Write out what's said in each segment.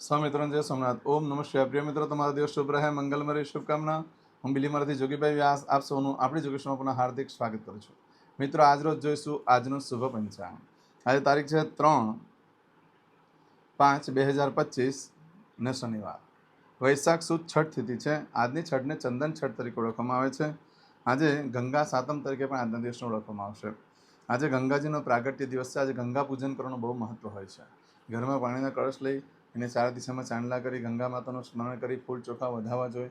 સ્વામિત્રણ જય સોમનાથ. ઓમ નમઃ શિવાય. પ્રિય મિત્રો, તમારો દિવસ શુભ રહે. મંગલમય શુભકામના. હું બિલીમારાથી જોગીભાઈ વ્યાસ. આપ સૌનું આપણી જોગેશમાં પુનઃ હાર્દિક સ્વાગત કરું છું. મિત્રો, આજ રોજ જોઈશું આજનું શુભ પંચાંગ. આજે તારીખ છે ત્રણ પાંચ બે હજાર પચીસ, ને શનિવાર. વૈશાખ સુદ છઠ તિથિ છે. આજની છઠને ચંદન છઠ તરીકે ઓળખવામાં આવે છે. આજે ગંગા સાતમ તરીકે પણ આજના દિવસને ઓળખવામાં આવશે. આજે ગંગાજીનો પ્રાગટ્ય દિવસ છે. આજે ગંગા પૂજન કરવાનું બહુ મહત્વ હોય છે. ઘરમાં પાણીના કળશ લઈ એને સારા દિશામાં ચાંદલા કરી, ગંગા માતાનું સ્મરણ કરી, ફૂલ ચોખા વધાવવા જોઈએ.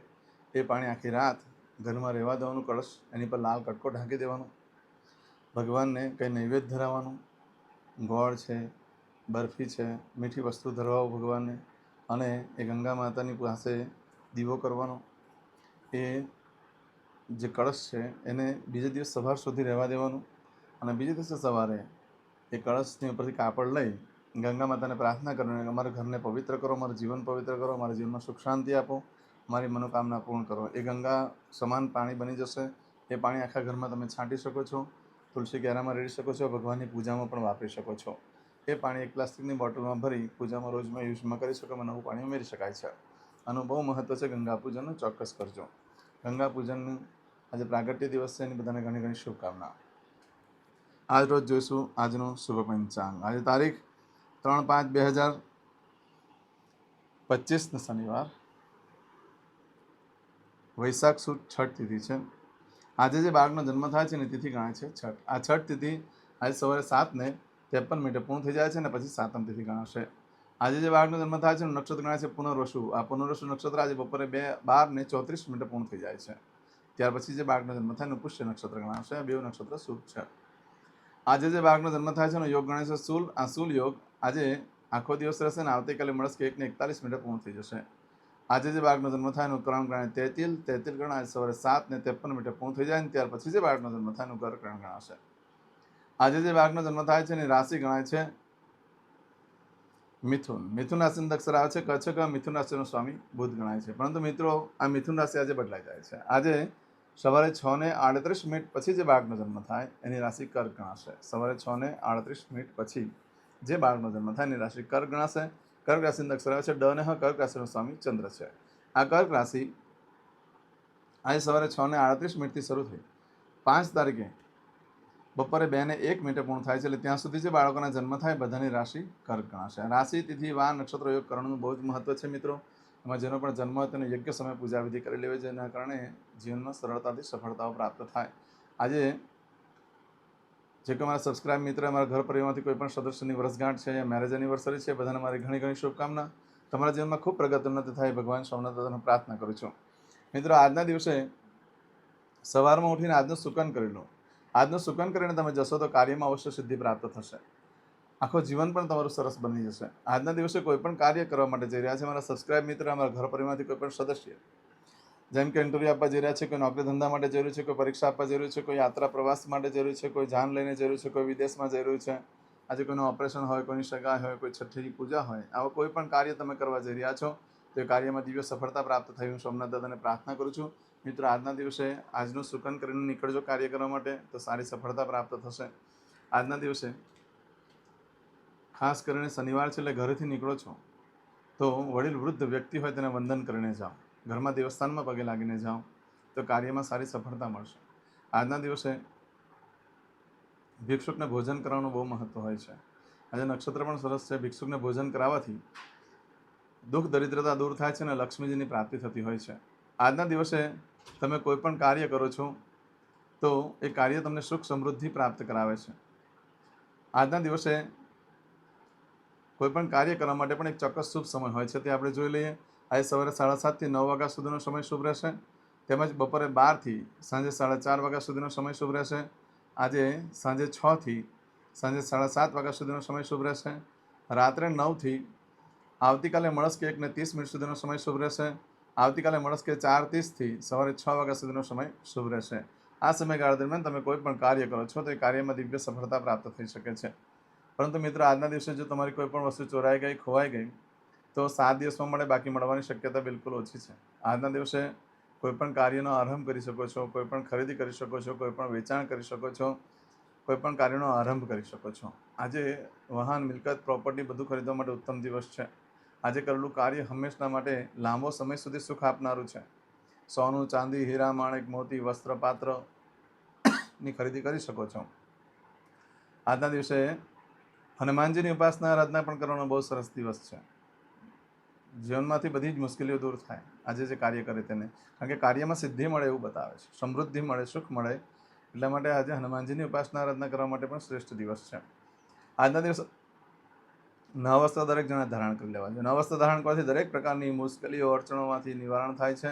એ પાણી આખી રાત ઘરમાં રહેવા દેવાનું, કળશ એની પર લાલ કટકો ઢાંકી દેવાનો. ભગવાનને કંઈ નૈવેદ્ય ધરાવવાનું. ગોળ છે, બરફી છે, મીઠી વસ્તુ ધરવાઓ ભગવાનને. અને એ ગંગા માતાની પાસે દીવો કરવાનો. એ જે કળશ છે, એને બીજે દિવસ સવાર સુધી રહેવા દેવાનું. અને બીજે દિવસે સવારે એ કળશની ઉપરથી કાપડ લઈ ગંગા માતાને પ્રાર્થના કરવાની અમારા ઘરને પવિત્ર કરો મારું જીવન પવિત્ર કરો મારા જીવનમાં સુખ શાંતિ આપો મારી મનોકામના પૂર્ણ કરો. એ ગંગા સમાન પાણી બની જશે. એ પાણી આખા ઘરમાં તમે છાંટી શકો છો, તુલસી ક્યારામાં રેડી શકો છો, ભગવાનની પૂજામાં પણ વાપરી શકો છો. એ પાણી એક પ્લાસ્ટિકની બોટલમાં ભરી પૂજામાં રોજમાં યુઝમાં કરી શકો નવું પાણી ઉમેરી શકાય છે. આનું બહુ મહત્ત્વ છે ગંગા પૂજનનું ચોક્કસ કરજો. ગંગા પૂજનનું આજે પ્રાગટ્ય દિવસ છે, એની બધાને ઘણી ઘણી શુભકામના. આજ રોજ જોઈશું આજનું શુભ પંચાંગ. આજે તારીખ ત્રણ પાંચ બે હજાર પચીસને શનિવાર. વૈશાખ સુદ છઠ તિથિ છે. આજે જે બાળકનો જન્મ થાય છે ને તિથિ ગણાય છે છઠ. આ છઠ તિથિ આજે સવારે સાતને ત્રેપન મિનિટે પૂર્ણ થઈ જાય છે ને પછી સાતમ તિથિ ગણાશે. આજે જે બાળકનો જન્મ થાય છે ને નક્ષત્ર ગણાય છે પુનર્વસુ. આ પુનર્વસુ નક્ષત્ર આજે બપોરે બે બાર ને ચોત્રીસ મિનિટે પૂર્ણ થઈ જાય છે. ત્યાર પછી જે બાળકનો જન્મ થાય એનું પુષ્ય નક્ષત્ર ગણાશે. બે નક્ષત્ર શુભ છે. આજે જે બાળકનો જન્મ થાય છે યોગ ગણાય છે શુલ આ શુલ યોગ આજે આખો દિવસ રહેશે ને આવતીકાલે મળશે કે એકને એકતાલીસ મિનિટે પૂર્ણ થઈ જશે. આજે જે બાળકનો જન્મ થાય એનું કરણ ગણાય તેતિલ તેતિલ ગણાય સવારે સાત ને ત્રેપન મિનિટે પૂર્ણ થઈ જાય ને ત્યાર પછી જે બાળકનો જન્મ થાય એનું કરકરણ ગણાશે. આજે જે બાળકનો જન્મ થાય છે એની રાશિ ગણાય છે મિથુન. મિથુન રાશિનો અક્ષર આવે છે કચ્છ કે, મિથુન રાશિનો સ્વામી બુધ ગણાય છે. પરંતુ મિત્રો, આ મિથુન રાશિ આજે બદલાઈ જાય છે. આજે સવારે છ ને આડત્રીસ મિનિટ પછી જે બાળકનો જન્મ થાય એની રાશિ કર્ક ગણાશે. સવારે છ ને આડત્રીસ મિનિટ પછી જે બાળકનો જન્મ થાય એની રાશિ કર્ક ગણાશે કર્ક રાશિનો અક્ષર આવે છે ડ હ, કર્ક રાશિનો સ્વામી ચંદ્ર છે. આ કર્ક રાશિ આજે સવારે છ ને આડત્રીસ મિનિટથી શરૂ થઈ. પાંચ તારીખે બપોરે બે ને એક મિનિટે પૂર્ણ થાય છે એટલે ત્યાં સુધી જે બાળકોના જન્મ થાય બધાની રાશિ કર્ક ગણાશે. રાશિ, તિથિ, વાર, નક્ષત્ર, યોગ કરવાનું બહુ જ મહત્વ છે મિત્રો. એમાં જેનો પણ જન્મ હોય તેનો યોગ્ય સમય પૂજા વિધિ કરી લેવી જેના કારણે જીવનમાં સરળતાથી સફળતાઓ પ્રાપ્ત થાય. આજે જે કે મારા સબસ્ક્રાઇબ મિત્ર, અમારા ઘર પરિવારમાંથી કોઈ પણ સદસ્યની વર્ષગાંઠ છે, યા મેરેજ એનિવર્સરી છે, બધાને મારી ઘણી ઘણી શુભકામના. તમારા જીવનમાં ખૂબ પ્રગત ઉન્નતિ થાય, ભગવાન સોમનાથ પ્રાર્થના કરું છું. મિત્રો, આજના દિવસે સવારમાં ઉઠીને આજનું સુકન કરી લો. આજનું સુકન કરીને તમે જશો તો કાર્યમાં અવશ્ય સિદ્ધિ પ્રાપ્ત થશે. આખો જીવન પણ તમારું સરસ બની જશે. આજના દિવસે કોઈ પણ કાર્ય કરવા માટે જઈ રહ્યા છે મારા સબસ્ક્રાઇબ મિત્ર, અમારા ઘર પરિવારમાંથી કોઈ પણ સદસ્ય જેમ કે ઇન્ટરવ્યૂ આપવા જઈ રહ્યા છે, કોઈ નોકરી ધંધા માટે જરૂર છે, કોઈ પરીક્ષા આપવા જરૂર છે, કોઈ યાત્રા પ્રવાસ માટે જરૂર છે, કોઈ જાન લઈને જરૂર છે, કોઈ વિદેશમાં જરૂર છે. આજે કોઈનું ઓપરેશન હોય, કોઈની સગાઈ હોય, કોઈ છઠ્ઠીની પૂજા હોય, આવા કોઈ પણ કાર્ય તમે કરવા જઈ રહ્યા છો, તો એ કાર્યમાં દિવ્ય સફળતા પ્રાપ્ત થઈ. હું સોમનાથ દાદાને પ્રાર્થના કરું છું. મિત્રો, આજના દિવસે આજનું સુકન કરીને નીકળજો કાર્ય કરવા માટે, તો સારી સફળતા પ્રાપ્ત થશે. આજના દિવસે ખાસ કરીને શનિવાર છે એટલે ઘરેથી નીકળો છો, તો વડીલ વૃદ્ધ વ્યક્તિ હોય તેને વંદન કરીને જાઓ. ઘરમાં દેવસ્થાનમાં પગે લાગીને જાઓ તો કાર્યમાં સારી સફળતા મળશે. આજના દિવસે ભિક્ષુકને ભોજન કરવાનું બહુ મહત્વ હોય છે. આજે નક્ષત્ર પણ સરસ છે. ભિક્ષુકને ભોજન કરાવવાથી દુઃખ, દરિદ્રતા દૂર થાય છે અને લક્ષ્મીજીની પ્રાપ્તિ થતી હોય છે. આજના દિવસે તમે કોઈ પણ કાર્ય કરો છો, તો એ કાર્ય તમને સુખ સમૃદ્ધિ પ્રાપ્ત કરાવે છે. આજના દિવસે કોઈ પણ કાર્ય કરવા માટે પણ એક ચોક્કસ શુભ સમય હોય છે. તે આપણે જોઈ લઈએ આજે સવારે સાડા સાતથી નવ વાગ્યા સુધીનો સમય શુભ રહેશે. તેમજ બપોરે બારથી સાંજે સાડા ચાર વાગ્યા સુધીનો સમય શુભ રહેશે. આજે સાંજે છથી સાંજે સાડા સાત વાગ્યા સુધીનો સમય શુભ રહેશે. રાત્રે નવથી આવતીકાલે મળસ્કે એકને ત્રીસ મિનિટ સુધીનો સમય શુભ રહેશે. આવતીકાલે મળસ્કે ચાર ત્રીસથી સવારે છ વાગ્યા સુધીનો સમય શુભ રહેશે. આ સમયગાળા દરમિયાન તમે કોઈ પણ કાર્ય કરો છો તો એ કાર્યમાં દિવ્ય સફળતા પ્રાપ્ત થઈ શકે છે. પરંતુ મિત્રો, આજના દિવસે જો તમારી કોઈ પણ વસ્તુ ચોરાઈ ગઈ, ખોવાઈ ગઈ તો સાત દિવસમાં મળે બાકી મળવાની શક્યતા બિલકુલ ઓછી છે. આજના દિવસે કોઈપણ કાર્યનો આરંભ કરી શકો છો કોઈપણ ખરીદી કરી શકો છો કોઈપણ વેચાણ કરી શકો છો કોઈપણ કાર્યનો આરંભ કરી શકો છો. આજે વાહન, મિલકત, પ્રોપર્ટી બધું ખરીદવા માટે ઉત્તમ દિવસ છે. આજે કરેલું કાર્ય હંમેશના માટે લાંબો સમય સુધી સુખ આપનારું છે. સોનું, ચાંદી, હીરા, માણેક, મોતી, વસ્ત્ર, પાત્રની ખરીદી કરી શકો છો. આજના દિવસે હનુમાનજીની ઉપાસના, આરાધના પણ કરવાનો બહુ સરસ દિવસ છે. જીવનમાંથી બધી જ મુશ્કેલીઓ દૂર થાય. આજે જે કાર્ય કરે તેને. કારણ કે કાર્યમાં સિદ્ધિ મળે એવું બતાવે છે. સમૃદ્ધિ મળે, સુખ મળે. એટલા માટે આજે હનુમાનજીની ઉપાસના, આરાધના કરવા માટે પણ શ્રેષ્ઠ દિવસ છે. આજના દિવસ નવ વસ્ત્ર દરેક જણા ધારણ કરી લેવા જોઈએ. નવા વસ્ત્ર ધારણ કરવાથી દરેક પ્રકારની મુશ્કેલીઓ, અડચણોમાંથી નિવારણ થાય છે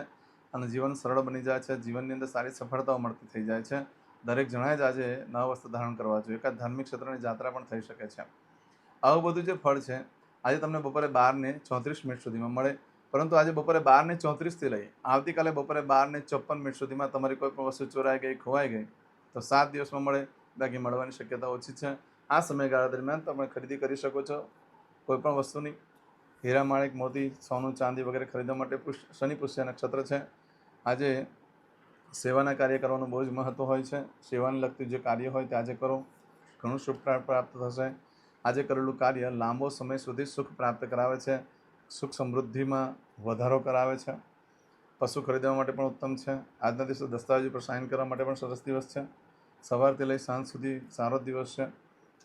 અને જીવન સરળ બની જાય છે. જીવનની અંદર સારી સફળતાઓ મળતી થઈ જાય છે. દરેક જણાએ જ આજે નવ વસ્ત્ર ધારણ કરવા જોઈએ. એકાદ ધાર્મિક ક્ષેત્રની જાત્રા પણ થઈ શકે છે. આવું બધું જે ફળ છે આજે તમને બપોરે બાર ને ચોત્રીસ મિનિટ સુધીમાં મળે. પરંતુ આજે બપોરે બાર ને ચોત્રીસથી લઈ, આવતીકાલે બપોરે બાર ને ચોપન મિનિટ સુધીમાં તમારી કોઈ પણ વસ્તુ ચોરાઈ ગઈ, ખોવાઈ ગઈ, તો સાત દિવસમાં મળે. બાકી મળવાની શક્યતા ઓછી છે. આ સમયગાળા દરમિયાન તમે ખરીદી કરી શકો છો. કોઈપણ વસ્તુની, હીરા માણેક, મોતી, સોનું, ચાંદી વગેરે ખરીદવા માટે પુષ્, શનિ, પુષ્ય નક્ષત્ર છે. આજે સેવાના કાર્ય કરવાનું બહુ જ મહત્ત્વ હોય છે. સેવાને લગતું જે કાર્ય હોય તે આજે કરો. ઘણું શુભ પ્રાપ્ત થશે. આજે કરેલું કાર્ય લાંબો સમય સુધી સુખ પ્રાપ્ત કરાવે છે, સુખ સમૃદ્ધિમાં વધારો કરાવે છે, પશુ ખરીદવા માટે પણ ઉત્તમ છે, આજના દિવસે દસ્તાવેજો પર સાઇન કરવા માટે પણ સરસ દિવસ છે, સવારથી લઈ સાંજ સુધી સારો દિવસ છે.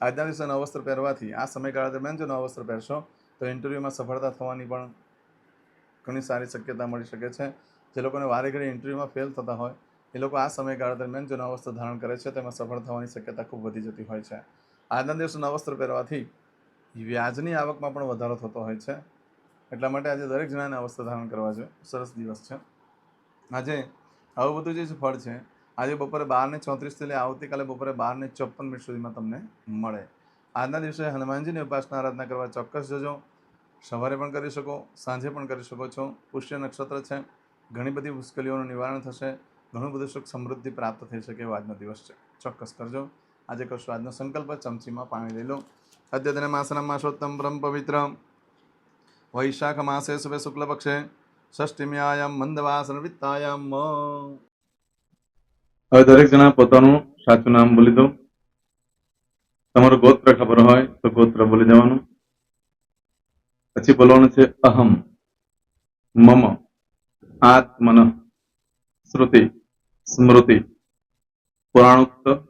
આજના દિવસે નવ વસ્ત્ર પહેરવાથી, આ સમયગાળા દરમિયાન જો નવા વસ્ત્ર પહેરશો, તો ઇન્ટરવ્યૂમાં સફળતા થવાની પણ ઘણી સારી શક્યતા મળી શકે છે. જે લોકોને વારે ઘડી ઇન્ટરવ્યૂમાં ફેલ થતા હોય, એ લોકો આ સમયગાળા દરમિયાન જો નવા વસ્ત્ર ધારણ કરે છે, તેમાં સફળ થવાની શક્યતા ખૂબ વધી જતી હોય છે. આજના દિવસે નવા વસ્ત્ર પહેરવાથી વ્યાજની આવકમાં પણ વધારો થતો હોય છે. એટલા માટે આજે દરેક જણાને અવસ્થા ધારણ કરવા છે. સરસ દિવસ છે. આજે આવું બધું જે ફળ છે, આજે બપોરે બારને ચોત્રીસથી લઈ આવતીકાલે બપોરે બારને ચોપન મિનિટ સુધીમાં તમને મળે. આજના દિવસે હનુમાનજીની ઉપાસના આરાધના કરવા ચોક્કસ જજો. સવારે પણ કરી શકો, સાંજે પણ કરી શકો છો. પુષ્ય નક્ષત્ર છે. ઘણી બધી મુશ્કેલીઓનું નિવારણ થશે. ઘણું બધું સુખ સમૃદ્ધિ પ્રાપ્ત થઈ શકે એવો આજનો દિવસ છે. ચોક્કસ કરજો. આજે કરશો આજનો સંકલ્પ ચમચીમાં પાણી લઈ લો. અદ્યતન માસના માસોત્તમ બ્રહ્મ પવિત્ર. વૈશાખ માસે શુભે શુક્લ પક્ષે. ષષ્ઠીમ્યાયામ મંદવાસન વિત્તાયામ. હવે દરેક જણા પોતાનું સાચું નામ બોલી દો. તમારું ગોત્ર ખબર હોય તો ગોત્ર બોલી દેવાનું. પછી બોલવાનું છે અહમ, મમ, આત્મન, શ્રુતિ, સ્મૃતિ, પુરાણોક્ત